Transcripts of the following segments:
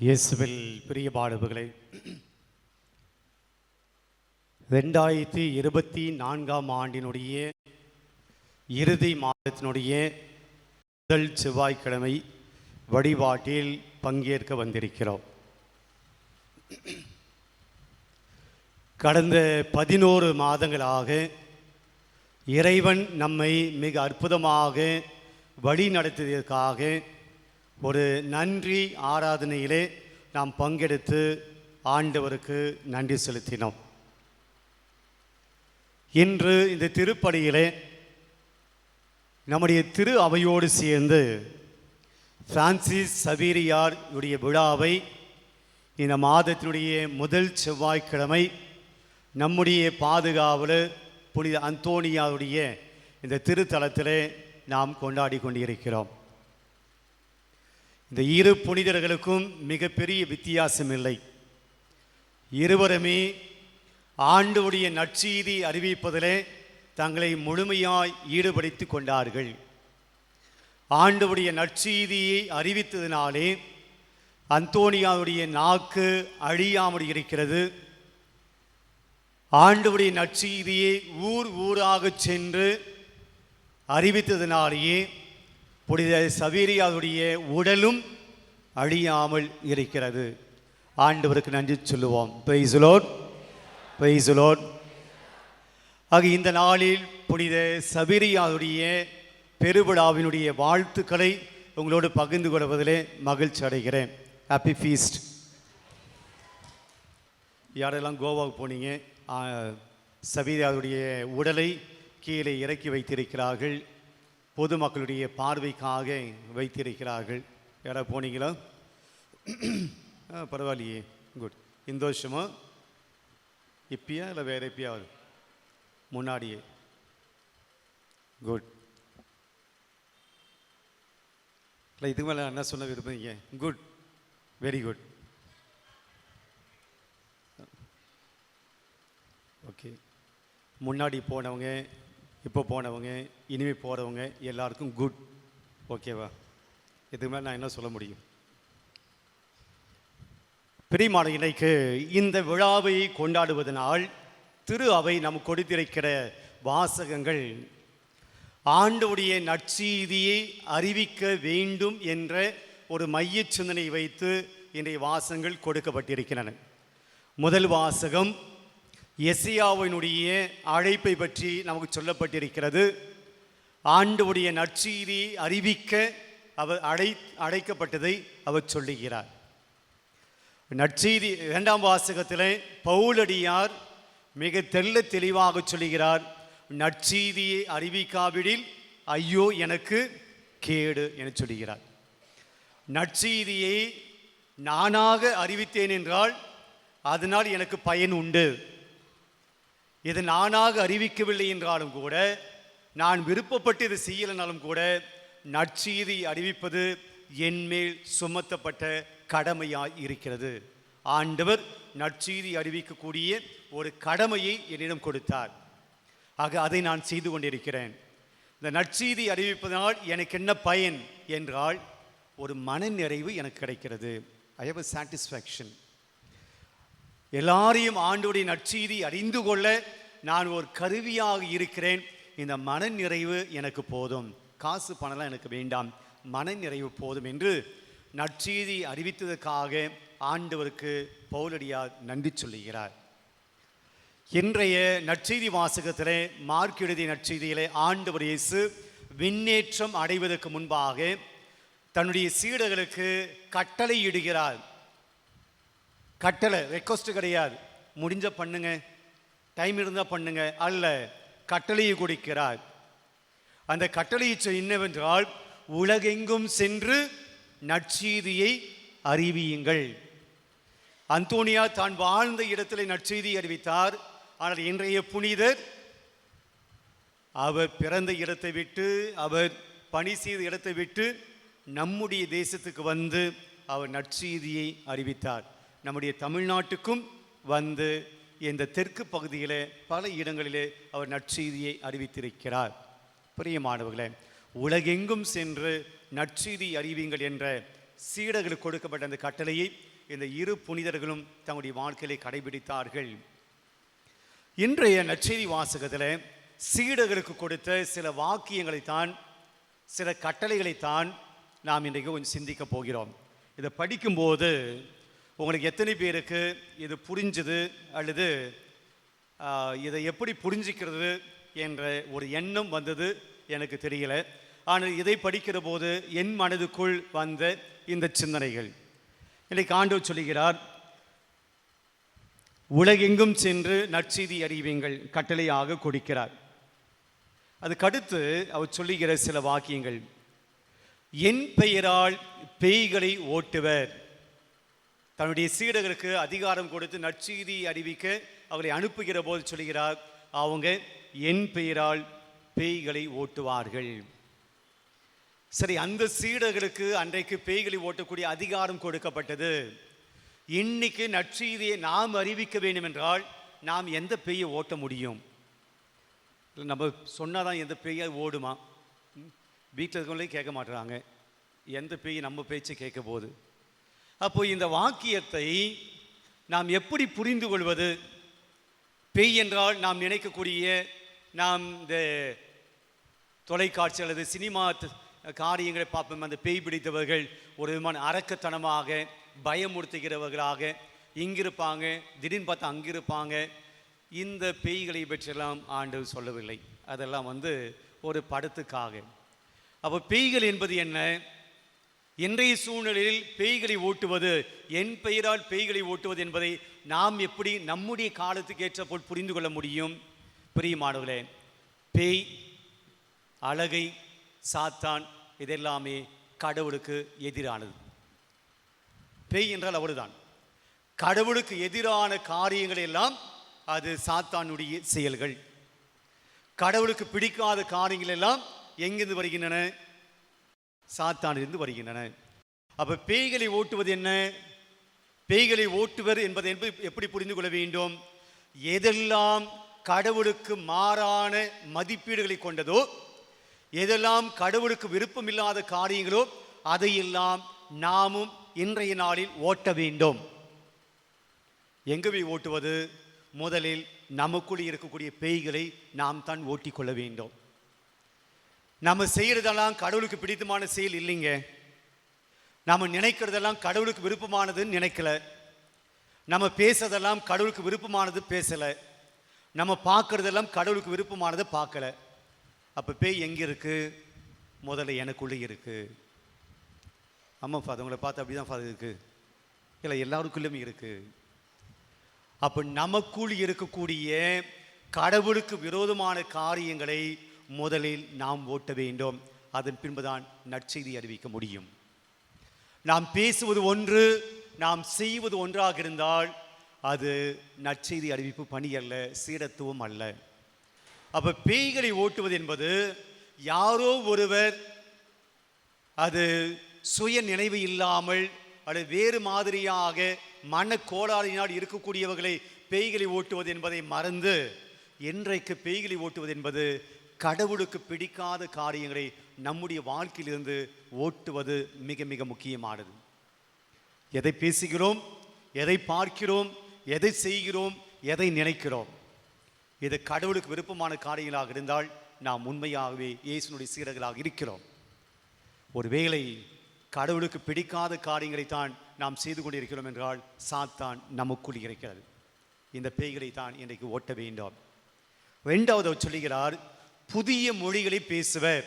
இயேசுவில் பிரிய பாடுபுகளை ரெண்டாயிரத்தி இருபத்தி நான்காம் ஆண்டினுடைய இறுதி மாதத்தினுடைய முதல் செவ்வாய்க்கிழமை வழிபாட்டில் பங்கேற்க வந்திருக்கிறோம். கடந்த பதினோரு மாதங்களாக இறைவன் நம்மை மிக அற்புதமாக வழி நடத்தியதற்காக ஒரு நன்றி ஆராதனையிலே நாம் பங்கெடுத்து ஆண்டவருக்கு நன்றி செலுத்தினோம். இன்று இந்த திருப்படியிலே நம்முடைய திரு அவையோடு சேர்ந்து பிரான்சிஸ் சவேரியார் உடைய விழாவை இந்த மாதத்தினுடைய முதல் செவ்வாய்க்கிழமை நம்முடைய பாதுகாவலர் புனித அந்தோனியாவுடைய இந்த திருத்தலத்திலே நாம் கொண்டாடி கொண்டிருக்கிறோம். இந்த இரு புனிதர்களுக்கும் மிகப்பெரிய வித்தியாசம் இல்லை இருவருமே ஆண்டுடைய நற்செய்தி அறிவிப்பதிலே தங்களை முழுமையாய் ஈடுபடுத்தி கொண்டார்கள். ஆண்டுடைய நற்செய்தியை அறிவித்ததினாலே அந்தோனியாவுடைய நாக்கு அழியாமல் இருக்கிறது. ஆண்டுடைய நற்செய்தியை ஊர் ஊராக சென்று அறிவித்ததினாலேயே புனித சவீரியாவுடைய உடலும் அழியாமல் இருக்கிறது. ஆண்டவருக்கு நன்றி சொல்லுவோம். பிரைசுலோட் பிரைசுலோட் ஆக இந்த நாளில் புனித சபரியாவுடைய பெருவிழாவினுடைய வாழ்த்துக்களை உங்களோடு பகிர்ந்து கொள்வதிலே மகிழ்ச்சி அடைகிறேன். ஹாப்பி ஃபீஸ்ட் யாரெல்லாம் கோவாவுக்கு போனீங்க சபீரியாவுடைய உடலை கீழே இறக்கி வைத்திருக்கிறார்கள். பொதுமக்களுடைய பார்வைக்காக வைத்திருக்கிறார்கள். யாராவது போனீங்களா? பரவாயில்லையே. குட் இந்த வருஷமா? இப்பயா இல்லை வேற எப்பயா முன்னாடியே. குட் இல்லை இதுக்கு மேலே என்ன சொல்ல விரும்புறீங்க? குட் வெரி குட் ஓகே முன்னாடி போனவங்க இப்போ போனவங்க இனிமே போகிறவங்க எல்லாருக்கும் குட் ஓகேவா இதுக்கு மேலே நான் என்ன சொல்ல முடியும்? பிரிமான இன்னைக்கு இந்த விழாவை கொண்டாடுவதனால் திரு அவை நம் கொடுத்திருக்கிற வாசகங்கள் ஆண்டவுடைய நற்செய்தியை அறிவிக்க வேண்டும் என்ற ஒரு மையச் சிந்தனை வைத்து இன்றைய வாசகங்கள் கொடுக்கப்பட்டிருக்கின்றன. முதல் வாசகம் எசியாவினுடைய அழைப்பை பற்றி நமக்கு சொல்லப்பட்டிருக்கிறது. ஆண்டுடைய நற்செய்தியை அறிவிக்க அவர் அழை அழைக்கப்பட்டதை அவர் சொல்லுகிறார். நற்செய்தி இரண்டாம் வாசகத்திலே பவுலடியார் மிக தெல்ல தெளிவாக சொல்லுகிறார் நற்செய்தியை அறிவிக்காவிடில் ஐயோ எனக்கு கேடு என சொல்லுகிறார். நற்செய்தியை நானாக அறிவித்தேன் என்றால் அதனால் எனக்கு பயன் உண்டு. இது நானாக அறிவிக்கவில்லை என்றாலும் கூட நான் விருப்பப்பட்டு இது செய்யலைனாலும் கூட நற்செய்தி அறிவிப்பது என்மேல் சுமத்தப்பட்ட கடமையாய் இருக்கிறது. ஆண்டவர் நற்செய்தி அறிவிக்கக்கூடிய ஒரு கடமையை என்னிடம் கொடுத்தார். ஆக அதை நான் செய்து கொண்டிருக்கிறேன். இந்த நற்செய்தி அறிவிப்பதனால் எனக்கு என்ன பயன் என்றால் ஒரு மனநிறைவு எனக்கு கிடைக்கிறது. ஐ ஹவ் அ சாட்டிஸ்ஃபேக்ஷன் எல்லாரையும் ஆண்டோடைய நற்செய்தி அறிந்து கொள்ள நான் ஒரு கருவியாக இருக்கிறேன். இந்த மனநிறைவு எனக்கு போதும். காசு பணம்லாம் எனக்கு வேண்டாம். மனநிறைவு போதும் என்று நற்செய்தி அறிவித்ததற்காக ஆண்டவருக்கு பௌலடியார் நன்றி சொல்லுகிறார். இன்றைய நற்செய்தி வாசகத்திலே மார்க் எழுதிய நற்செய்தியிலே ஆண்டவர் இயேசு விண்ணேற்றம் அடைவதற்கு முன்பாக தன்னுடைய சீடர்களுக்கு கட்டளை இடுகிறார். கட்டளை ரெக்வஸ்ட் கிடையாது. முடிஞ்ச பண்ணுங்க. டைம் இருந்தால் பண்ணுங்க. அல்ல கட்டளையை கொடுக்கிறார். அந்த கட்டளையை என்னவென்றால் உலகெங்கும் சென்று நற்செய்தியை அறிவியுங்கள். அந்தோனியா தான் வாழ்ந்த இடத்திலே நற்செய்தி அறிவித்தார். ஆனால் இன்றைய புனிதர் அவர் பிறந்த இடத்தை விட்டு அவர் பணி செய்த இடத்தை விட்டு நம்முடைய தேசத்துக்கு வந்து அவர் நற்செய்தியை அறிவித்தார். நம்முடைய தமிழ்நாட்டுக்கும் வந்து இந்த தெற்கு பகுதியிலே பல இடங்களிலே அவர் நற்செய்தியை அறிவித்திருக்கிறார். பிரியமானவர்களே உலகெங்கும் சென்று நற்செய்தி அறிவிங்கள் என்ற சீடர்களுக்கு கொடுக்கப்பட்ட அந்த கட்டளையை இந்த இரு புனிதர்களும் தங்களுடைய வாழ்க்கையை கடைபிடித்தார்கள். இன்றைய நற்செய்தி வாசகத்தில் சீடர்களுக்கு கொடுத்த சில வாக்கியங்களைத்தான் சில கட்டளைகளைத்தான் நாம் இன்றைக்கு கொஞ்சம் சிந்திக்க போகிறோம். இதை படிக்கும்போது உங்களுக்கு எத்தனை பேருக்கு இது புரிஞ்சுது அல்லது இதை எப்படி புரிஞ்சுக்கிறது என்ற ஒரு எண்ணம் வந்தது எனக்கு தெரியல. ஆனால் இதை படிக்கிற போது என் மனதுக்குள் வந்த இந்த சிந்தனைகள். இன்றைக்கு ஆண்டவர் சொல்லுகிறார் உலகெங்கும் சென்று நற்செய்தி அறிவிங்கள் கட்டளையாக கொடுக்கிறார். அதுக்கடுத்து அவர் சொல்லுகிற சில வாக்கியங்கள். என் பெயரால் பேய்களை ஓட்டுவர் தன்னுடைய சீடர்களுக்கு அதிகாரம் கொடுத்து நற்செய்தி அறிவிக்க அவரை அனுப்புகிற போது சொல்கிறார் அவங்க என் பெயரால் பேய்களை ஓட்டுவார்கள். சரி அந்த சீடர்களுக்கு அன்றைக்கு பேய்களை ஓட்டக்கூடிய அதிகாரம் கொடுக்கப்பட்டது. இன்னைக்கு நற்செய்தியை நாம் அறிவிக்க வேண்டும் என்றால் நாம் எந்த பேயை ஓட்ட முடியும்? இல்லை நம்ம சொன்னாதான் எந்த பேயாக ஓடுமா? வீட்டில் இருக்கவங்களே கேட்க மாட்டுறாங்க எந்த பேய் நம்ம பேச்சை கேட்க போகுது? அப்போ இந்த வாக்கியத்தை நாம் எப்படி புரிந்து கொள்வது பேய் என்றால் நாம் நினைக்கக்கூடிய நாம் இந்த தொலைக்காட்சி அல்லது சினிமா காரியங்களை பார்ப்போம். அந்த பேய் பிடித்தவர்கள் ஒரு விதமான அரக்கத்தனமாக பயமுறுத்துகிறவர்களாக இங்கிருப்பாங்க திடீர்னு பார்த்தா அங்கிருப்பாங்க. இந்த பேய்களை பற்றியெல்லாம் ஆண்டு சொல்லவில்லை. அதெல்லாம் வந்து ஒரு படத்துக்காக. அப்போ பேய்கள் என்பது என்ன? இன்றைய சூழ்நிலையில் பேய்களை ஓட்டுவது என் பெயரால் பேய்களை ஓட்டுவது என்பதை நாம் எப்படி நம்முடைய காலத்துக்கு ஏற்றபோல் புரிந்து கொள்ள முடியும்? பிரியமானவர்களே பேய் அழகை சாத்தான் இதெல்லாமே கடவுளுக்கு எதிரானது. பேய் என்றால் அவர்தான் கடவுளுக்கு எதிரான காரியங்கள் எல்லாம் அது சாத்தானுடைய செயல்கள். கடவுளுக்கு பிடிக்காத காரியங்கள் எல்லாம் எங்கிருந்து வருகின்றன? சாத்தானிலிருந்து வருகின்றன. அப்ப பேய்களை ஓட்டுவது என்ன? பேய்களை ஓட்டுவர் என்பதை என்பது எப்படி புரிந்து கொள்ள வேண்டும்? எதெல்லாம் கடவுளுக்கு மாறான மதிப்பீடுகளை கொண்டதோ எதெல்லாம் கடவுளுக்கு விருப்பமில்லாத காரியங்களோ அதையெல்லாம் நாமும் இன்றைய நாளில் ஓட்ட வேண்டும். எங்க போய் ஓட்டுவது? முதலில் நமக்குள் இருக்கக்கூடிய பேய்களை நாம் தான் ஓட்டிக்கொள்ள வேண்டும். நம்ம செய்கிறதெல்லாம் கடவுளுக்கு பிடித்தமான செயல் இல்லைங்க. நம்ம நினைக்கிறதெல்லாம் கடவுளுக்கு விருப்பமானதுன்னு நினைக்கல. நம்ம பேசுறதெல்லாம் கடவுளுக்கு விருப்பமானது பேசலை. நம்ம பார்க்கறதெல்லாம் கடவுளுக்கு விருப்பமானதை பார்க்கல. அப்போ பேய் எங்கே இருக்குது முதல்ல எனக்குள்ளே இருக்குது ஆமாம் ஃபாதர் உங்களை பார்த்து அப்படிதான் ஃபாதர் இருக்குது இல்லை எல்லாருக்குள்ளேயும் இருக்குது அப்போ நமக்குள் இருக்கக்கூடிய கடவுளுக்கு விரோதமான காரியங்களை முதலில் நாம் ஓட்ட வேண்டும். அதன் பின்புதான் நற்செய்தி அறிவிக்க முடியும். நாம் பேசுவது ஒன்று நாம் செய்வது ஒன்றாக இருந்தால் அது நற்செய்தி அறிவிப்பு பணி அல்ல சீரத்துவம் அல்ல. அப்போ பேய்களை ஓட்டுவது என்பது யாரோ ஒருவர் அது சுய நினைவு இல்லாமல் அல்லது வேறு மாதிரியாக மனக்கோளாறினால் இருக்கக்கூடியவர்களை பேய்களை ஓட்டுவது என்பதை மறந்து என்றைக்கு பேய்களை ஓட்டுவது என்பது கடவுளுக்கு பிடிக்காத காரியங்களை நம்முடைய வாழ்க்கையிலிருந்து ஓட்டுவது மிக மிக முக்கியமானது. எதை பேசுகிறோம் எதை பார்க்கிறோம் எதை செய்கிறோம் எதை நினைக்கிறோம்? இது கடவுளுக்கு விருப்பமான காரியங்களாக இருந்தால் நாம் உண்மையாகவே இயேசுனுடைய சீரர்களாக இருக்கிறோம். ஒருவேளை கடவுளுக்கு பிடிக்காத காரியங்களைத்தான் நாம் செய்து கொண்டிருக்கிறோம் என்றால் சாத்தான் நமக்குள் இருக்கிறது. இந்த பேய்களை தான் இன்றைக்கு ஓட்ட வேண்டும். ரெண்டாவது அவர் சொல்லுகிறார் புதிய மொழிகளை பேசுவர்.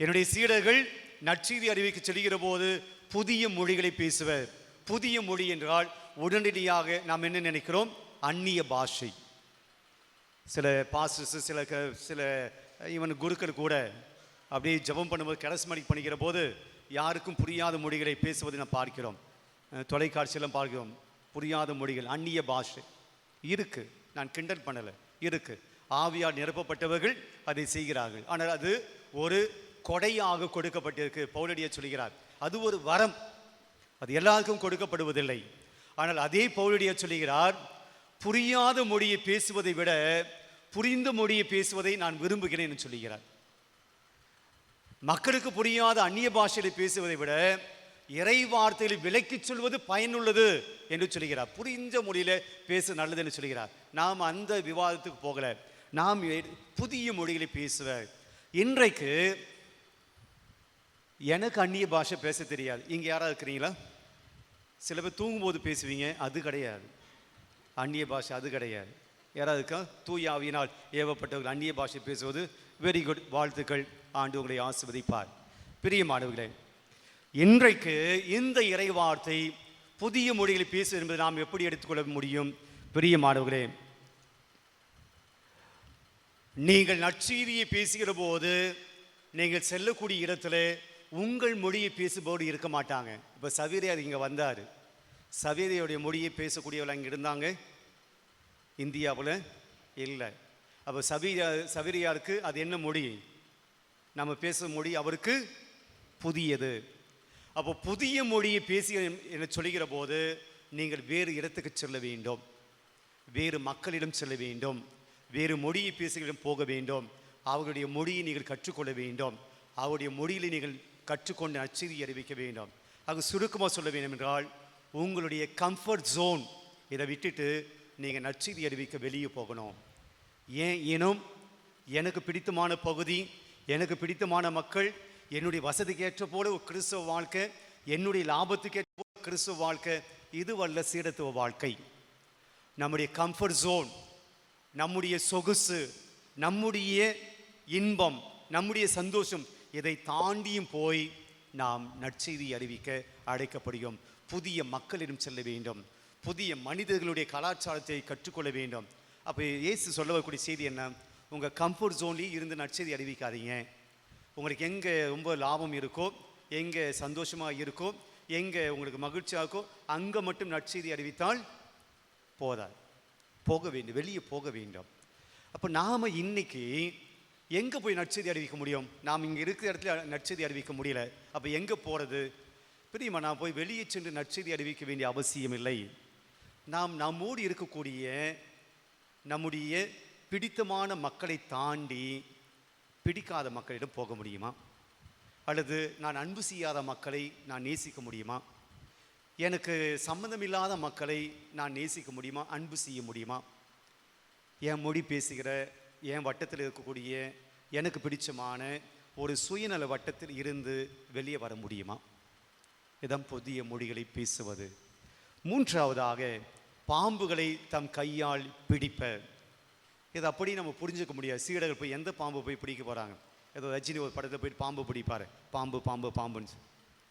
என்னுடைய சீடர்கள் நற்செய்தி அறிவிக்க செல்கிற போது புதிய மொழிகளை பேசுவர். புதிய மொழி என்றால் உடனடியாக நாம் என்ன நினைக்கிறோம்? அந்நிய பாஷை. சில பாஸ்டர்ஸ் சில க சில இவன் குருக்கள் கூட அப்படியே ஜெபம் பண்ணும்போது கரஸ்மணிக் பண்ணிக்கிற போது யாருக்கும் புரியாத மொழிகளை பேசுவதை நாம் பார்க்கிறோம். தொலைக்காட்சியெல்லாம் பார்க்கிறோம். புரியாத மொழிகள் அந்நிய பாஷை. இருக்குது நான் கிண்டல் பண்ணலை. இருக்குது ஆவியால் நிரப்பப்பட்டவர்கள் அதை செய்கிறார்கள். ஆனால் அது ஒரு கொடையாக கொடுக்கப்பட்டிருக்கு. பௌலடியை சொல்கிறார் அது ஒரு வரம். அது எல்லாருக்கும் கொடுக்கப்படுவதில்லை. ஆனால் அதே பௌலடியை சொல்லுகிறார் புரியாத மொழியை பேசுவதை விட புரிந்த மொழியை பேசுவதை நான் விரும்புகிறேன் என்று சொல்லுகிறார் மக்களுக்கு புரியாத அந்நிய பாஷையில் பேசுவதை விட இறை வார்த்தையில் விலக்கிச் சொல்வது பயனுள்ளது என்று சொல்கிறார். புரிஞ்ச மொழியில பேச நல்லது என்று சொல்கிறார். நாம் அந்த விவாதத்துக்கு போகலை. நாம் புதிய மொழிகளை பேசுவார். இன்றைக்கு எனக்கு அந்நிய பாஷை பேச தெரியாது. இங்கே யாராவது இருக்கிறீங்களா? சில பேர் தூங்கும்போது பேசுவீங்க அது கிடையாது. அந்நிய பாஷை அது கிடையாது. யாராவது இருக்கா? தூய ஆவியினால் ஏவப்பட்டவர்கள் அந்நிய பாஷை பேசுவது வெரி குட் வாழ்த்துக்கள் ஆண்டு உங்களை ஆசிர்வதிப்பார். பிரியமானவர்களே இன்றைக்கு இந்த இறை வார்த்தை புதிய மொழிகளை பேசு என்பதை நாம் எப்படி எடுத்துக்கொள்ள முடியும்? பிரியமானவர்களே நீங்கள் நற்செய்தியை பேசுகிற போது நீங்கள் செல்லக்கூடிய இடத்துல உங்கள் மொழியை பேசுபவர் இருக்க மாட்டாங்க. இப்போ சவேரியார் இங்கே வந்தார். சவேரியோடைய மொழியை பேசக்கூடியவர்கள் அங்கே இருந்தாங்க? இந்தியாவில் இல்லை. அப்போ சவீரியா சவேரியாருக்கு அது என்ன மொழி? நம்ம பேசும் மொழி அவருக்கு புதியது. அப்போ புதிய மொழியை பேசி என சொல்லுகிற போது நீங்கள் வேறு இடத்துக்கு செல்ல வேண்டும். வேறு மக்களிடம் செல்ல வேண்டும். வேறு மொழியை பேசுகளிடம் போக வேண்டும். அவர்களுடைய மொழியை நீங்கள் கற்றுக்கொள்ள வேண்டும். அவருடைய மொழியில் நீங்கள் கற்றுக்கொண்டு அச்சுறுதி அறிவிக்க வேண்டும். அது சுருக்கமாக சொல்ல வேண்டும் என்றால் உங்களுடைய கம்ஃபர்ட் ஜோன் இதை விட்டுட்டு நீங்கள் நற்செய்தி அறிவிக்க வெளியே போகணும். ஏன்? ஏனும் எனக்கு பிடித்தமான பகுதி எனக்கு பிடித்தமான மக்கள் என்னுடைய வசதிக்கு ஏற்ற போல ஒரு கிறிஸ்தவ வாழ்க்கை என்னுடைய லாபத்துக்கு ஏற்ற போல கிறிஸ்தவ வாழ்க்கை இதுவல்ல சீடத்துவ வாழ்க்கை. நம்முடைய கம்ஃபர்ட் ஜோன் நம்முடைய சொகுசு நம்முடைய இன்பம் நம்முடைய சந்தோஷம் இதை தாண்டியும் போய் நாம் நற்செய்தி அறிவிக்க அழைக்கப்படுகிறோம். புதிய மக்களிடம் செல்ல வேண்டும். புதிய மனிதர்களுடைய கலாச்சாரத்தை கற்றுக்கொள்ள வேண்டும். அப்போ இயேசு சொல்ல வரக்கூடிய செய்தி என்ன? உங்கள் கம்ஃபர்ட் ஜோன்லேயே இருந்து நற்செய்தி அறிவிக்காதீங்க. உங்களுக்கு எங்கே ரொம்ப லாபம் இருக்கோ எங்கே சந்தோஷமாக இருக்கோ எங்கே உங்களுக்கு மகிழ்ச்சியாக இருக்கோ அங்கே மட்டும் நற்செய்தி அறிவித்தால் போதாது. போக வேண்டும் வெளியே போக வேண்டும். அப்போ நாம் இன்னைக்கு எங்கே போய் நற்செய்தி அறிவிக்க முடியும்? நாம் இங்கே இருக்கிற இடத்துல நற்செய்தி அறிவிக்க முடியல. அப்போ எங்கே போகிறது பிரியமா நான் போய் வெளியே சென்று நற்செய்தி அறிவிக்க வேண்டிய அவசியம் இல்லை. நாம் நம்மோடு இருக்கக்கூடிய நம்முடைய பிடித்தமான மக்களை தாண்டி பிடிக்காத மக்களிடம் போக முடியுமா? அல்லது நான் அன்பு செய்யாத மக்களை நான் நேசிக்க முடியுமா? எனக்கு சம்மந்தமில்லாத மக்களை நான் நேசிக்க முடியுமா? அன்பு செய்ய முடியுமா? என் மொழி பேசுகிற என் வட்டத்தில் இருக்கக்கூடிய எனக்கு பிடிச்சமான ஒரு சுயநல வட்டத்தில் இருந்து வெளியே வர முடியுமா? இதான் புதிய மொழிகளை பேசுவது. மூன்றாவதாக பாம்புகளை தம் கையால் பிடிப்ப. இதை அப்படி நம்ம புரிஞ்சுக்க முடியாது. சீடர்கள் போய் எந்த பாம்பு போய் பிடிக்க போகிறாங்க ஏதோ ரஜினி ஒரு படத்தில் போய் பாம்பு பிடிப்பார். பாம்பு பாம்பு பாம்புன்னு. சொல்லி.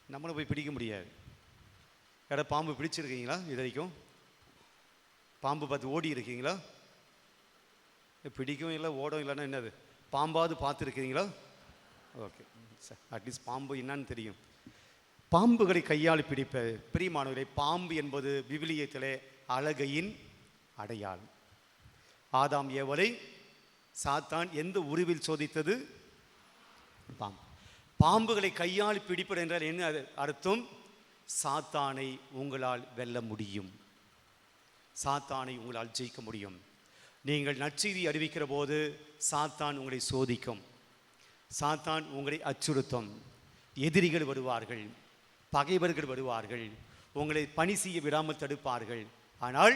நம்மளும் போய் பிடிக்க முடியாது. யாரா பாம்பு பிடிச்சிருக்கீங்களா இது வரைக்கும் பாம்பு பார்த்து ஓடி இருக்கீங்களா பிடிக்கும் இல்லை ஓடும் இல்லைன்னா என்னது? பாம்பாவது பார்த்துருக்கீங்களா? ஓகே சார் அட்லீஸ்ட் பாம்பு என்னன்னு தெரியும். பாம்புகளை கையால் பிடிப்ப பிரியமானவர்களே பாம்பு என்பது விவிலியத்திலே அழகையின் அடையாளம். ஆதாம் ஏவலை சாத்தான் எந்த உருவில் சோதித்தது? பாம்பு. பாம்புகளை கையால் பிடிப்பது என்றால் என்ன அது அர்த்தம்? சாத்தானை உங்களால் வெல்ல முடியும். சாத்தானை உங்களால் ஜெயிக்க முடியும். நீங்கள் நற்செய்தி அறிவிக்கிற போது சாத்தான் உங்களை சோதிக்கும். சாத்தான் உங்களை அச்சுறுத்தும். எதிரிகள் வருவார்கள். பகைவர்கள் வருவார்கள். உங்களை பணி செய்ய விடாமல் தடுப்பார்கள். ஆனால்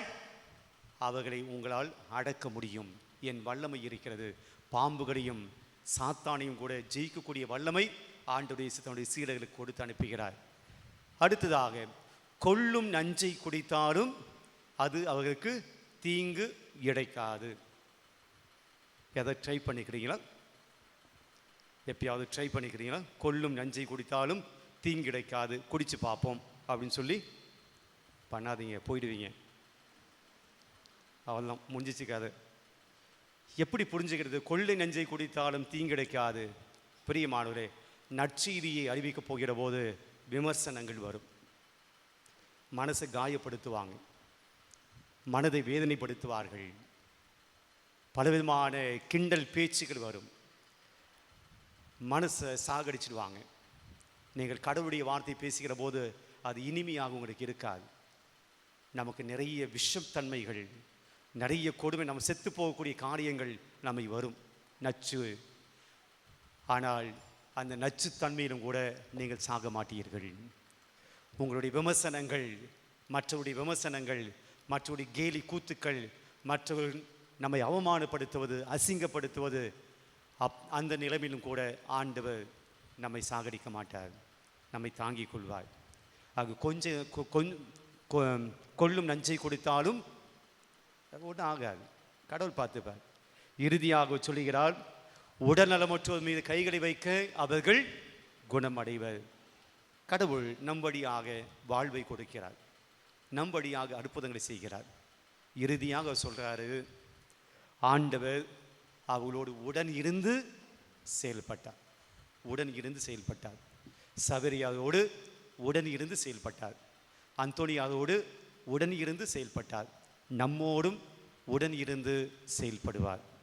அவர்களை உங்களால் அடக்க முடியும். என் வல்லமை இருக்கிறது. பாம்புகளையும் சாத்தானையும் கூட ஜெயிக்கக்கூடிய வல்லமை ஆண்டுடைய தன்னுடைய சீடர்களுக்கு கொடுத்து அனுப்புகிறார். அடுத்ததாக கொல்லும் நஞ்சை குடித்தாலும் அது அவர்களுக்கு தீங்கு இடைக்காது எதை ட்ரை பண்ணிக்கிறீங்களா? எப்பயாவது ட்ரை பண்ணிக்கிறீங்களா? கொல்லும் நஞ்சை குடித்தாலும் தீங்கு கிடைக்காது குடித்து பார்ப்போம் அப்படின்னு சொல்லி பண்ணாதீங்க போயிடுவீங்க. அவெல்லாம் முடிஞ்சிச்சுக்காது எப்படி புரிஞ்சுக்கிறது? கொள்ளை நஞ்சை குடித்தாலும் தீங்கிடைக்காது பிரியமானவரே நற்செய்தியை அறிவிக்கப் போகிற போது விமர்சனங்கள் வரும். மனசை காயப்படுத்துவாங்க. மனதை வேதனைப்படுத்துவார்கள். பலவிதமான கிண்டல் பேச்சுகள் வரும். மனசை சாகடிச்சிடுவாங்க. நீங்கள் கடவுளுடைய வார்த்தை பேசுகிற போது அது இனிமையாக உங்களுக்கு இருக்காது. நமக்கு நிறைய விஷத்தன்மைகள் நிறைய கொடுமை நம்ம செத்து போகக்கூடிய காரியங்கள் நம்மை வரும். நச்சு. ஆனால் அந்த நச்சுத்தன்மையிலும் கூட நீங்கள் சாக மாட்டீர்கள். உங்களுடைய விமர்சனங்கள் மற்றவருடைய விமர்சனங்கள் மற்றவருடைய கேலி கூத்துக்கள் மற்றவர் நம்மை அவமானப்படுத்துவது அசிங்கப்படுத்துவது அப் அந்த நிலைமையிலும் கூட ஆண்டவர் நம்மை சாகடிக்க மாட்டார் நம்மை தாங்கிக் கொள்வார். அது கொஞ்சம் கொ- கொஞ்- கொ- கொல்லும் நஞ்சை கொடுத்தாலும் ஒன்றும் ஆகாது. கடவுள் பார்த்துப்பார். இறுதியாக சொல்லுகிறார் உடல்நலமற்றோர் மீது கைகளை வைக்க அவர்கள் குணமடைவர். கடவுள் நம்படியாக வாழ்வை கொடுக்கிறார். நம்படியாக அற்புதங்களை செய்கிறார். இறுதியாக சொல்கிறாரு ஆண்டவர் அவளோடு உடன் இருந்து செயல்பட்டார். உடன் இருந்து செயல்பட்டார். சபரியாவோடு உடன் இருந்து செயல்பட்டார். அந்தோனியாவோடு உடன் இருந்து செயல்பட்டார். நம்மோடும் உடன் இருந்து செயல்படுவார்.